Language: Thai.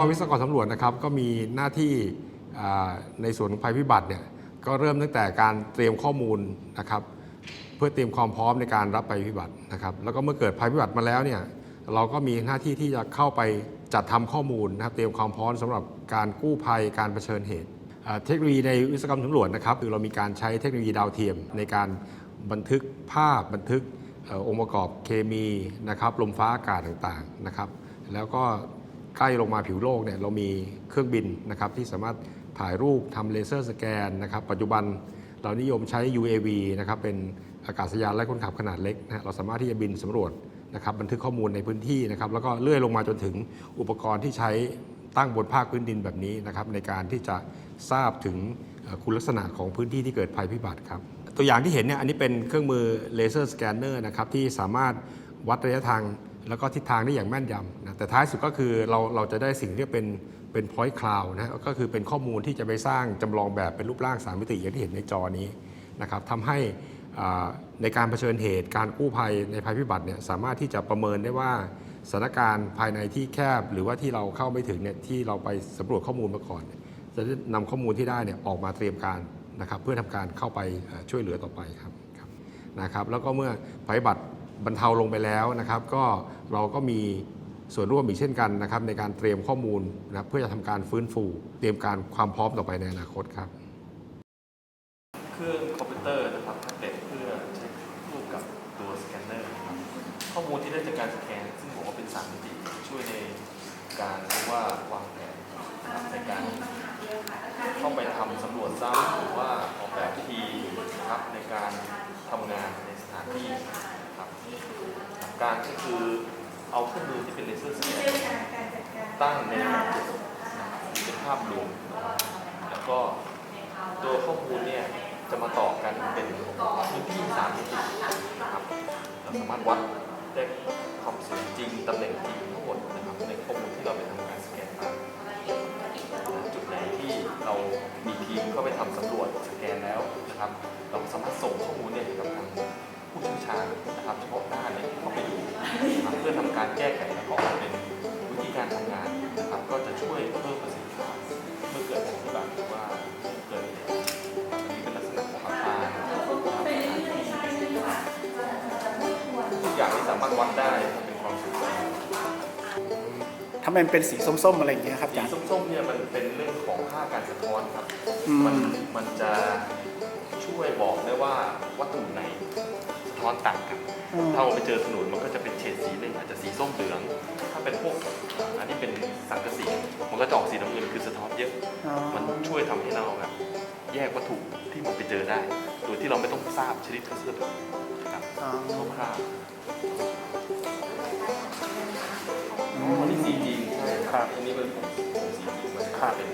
ก่อนสำรวจนะครับก็มีหน้าที่ในส่วนของภัยพิบัติเนี่ยก็เริ่มตั้งแต่การเตรียมข้อมูลนะครับเพื่อเตรียมความพร้อมในการรับภัยพิบัตินะครับแล้วก็เมื่อเกิดภัยพิบัติมาแล้วเนี่ยเราก็มีหน้าที่ที่จะเข้าไปจัดทำข้อมูลนะครับเตรียมความพร้อมสำหรับการกู้ภัยการเผชิญเหตุ เทคโนโลยีในวิศวกรรมสำรวจนะครับคือเรามีการใช้เทคโนโลยีดาวเทียม ในการบันทึกภาพบันทึกองค์ประกอบเคมีนะครับลมฟ้าอากาศต่างๆนะครับแล้วก็ ใกล้ลงมาผิวโลกเนี่ยเรามีเครื่องบินนะครับที่สามารถถ่ายรูปทำเลเซอร์สแกนนะครับปัจจุบันเรานิยมใช้ UAV นะครับเป็นอากาศยานไร้คนขับขนาดเล็กนะฮะเราสามารถที่จะบินสำรวจนะครับบันทึกข้อมูลในพื้นที่นะครับแล้วก็เลื่อยลงมาจนถึงอุปกรณ์ที่ใช้ตั้งบนภาคพื้นดินแบบนี้นะครับในการที่จะทราบถึงคุณลักษณะของพื้นที่ที่เกิดภัยพิบัติครับตัวอย่างที่เห็นเนี่ยอันนี้เป็นเครื่องมือเลเซอร์สแกนเนอร์นะครับที่สามารถวัดระยะทาง แล้วก็ทิศทางได้อย่างแม่นยำนะแต่ท้ายสุดก็คือเราเราจะได้สิ่งที่เป็นเป็น point cloud นะก็คือเป็นข้อมูลที่จะไปสร้างจำลองแบบเป็นรูปร่างสามมิติอย่างที่เห็นในจอนี้นะครับทำให้ในการเผชิญเหตุการกู้ภัยในภัยพิบัติเนี่ยสามารถที่จะประเมินได้ว่าสถานการณ์ภายในที่แคบ หรือว่าที่เราเข้าไม่ถึงเนี่ยที่เราไปสำรวจข้อมูลมาก่อน จะได้นำข้อมูลที่ได้เนี่ยออกมาเตรียมการนะครับเพื่อทำการเข้าไปช่วยเหลือต่อไปครับครับนะครับแล้วก็เมื่อภัยพิบัติ บรรเทาลงไปแล้วนะครับ ก็เราก็มีส่วนร่วมอีกเช่นกันนะครับ ในการเตรียมข้อมูลนะเพื่อจะทำการฟื้นฟู เตรียมการความพร้อมต่อไปในอนาคตครับ เครื่องคอมพิวเตอร์นะครับแท็บเล็ตเพื่อใช้ร่วมกับตัวสแกนเนอร์ครับข้อมูลที่ได้จากการสแกน ซึ่งผมว่าเป็นสามมิติช่วยในการว่าวางแผนในการเข้าไปทำสำรวจซ้ำหรือว่าออกแบบวิธีนะครับในการทำงานในสถานที่นะครับหลั การก็คือเอาเครื่องมือที่เป็นเลเซอร์สแกนตั้งในระบจุดนะครับเป็นภาพรวมแล้วก็ตัวข้อมูลเนี่ยจะมาต่อกันเป็นพื้นที่สามมิตินะครับเราสามารถวัดได้ความสูงจริงตำแหน่งจริงทั้งหมดนะครับในข้อมูลที่เราไปทำการสแกนมาจุดไหนที่เรามีทีมเข้าไปทำสำรวจสแกนแล้วนะครับ เราสามารถส่งข้อมูล พื่อทำการแก้ไขและออกมาเป็นวิธีการทำงานนะครับ ก็จะช่วยเพิ่มประสิทธิภาพเมื่อเกิดภัยพิบัติหรือว่าเกิดเหตุอันนี้เป็นลักษณะของอาคารนะครับทุกอย่างที่สามารถวัดได้ถ้าเป็นความสูงทำไมมันเป็นสีส้มๆอะไรอย่างเงี้ยครับอาสีจารย์ส้มๆเนี่ยมันเป็นเรื่องของค่าการสะท้อนครับอืมมันมันจะช่วยบอกได้ ว่าวัตถุไหนสะท้อนต่างกันอืมถ้าเราไปเจอถนนมันก็จะเป็นเฉดสีหนึ่งอาจจะสีส้มเหลือง ถ้าเป็นพวกอันนี้เป็นสังกะสี มันก็จะออกสีน้ำเงินคือสะท้อนเยอะอ๋อมันช่วยทำให้เราแบบแยกวัตถุที่มันไปเจอได้ โดยที่เราไม่ต้องทราบชนิดของเสื้อผ้าครับอ๋อคร่าวๆอันนี้สีจริงใช่ครับอันนี้เป็นผมผมสีจริงมันครับเป็น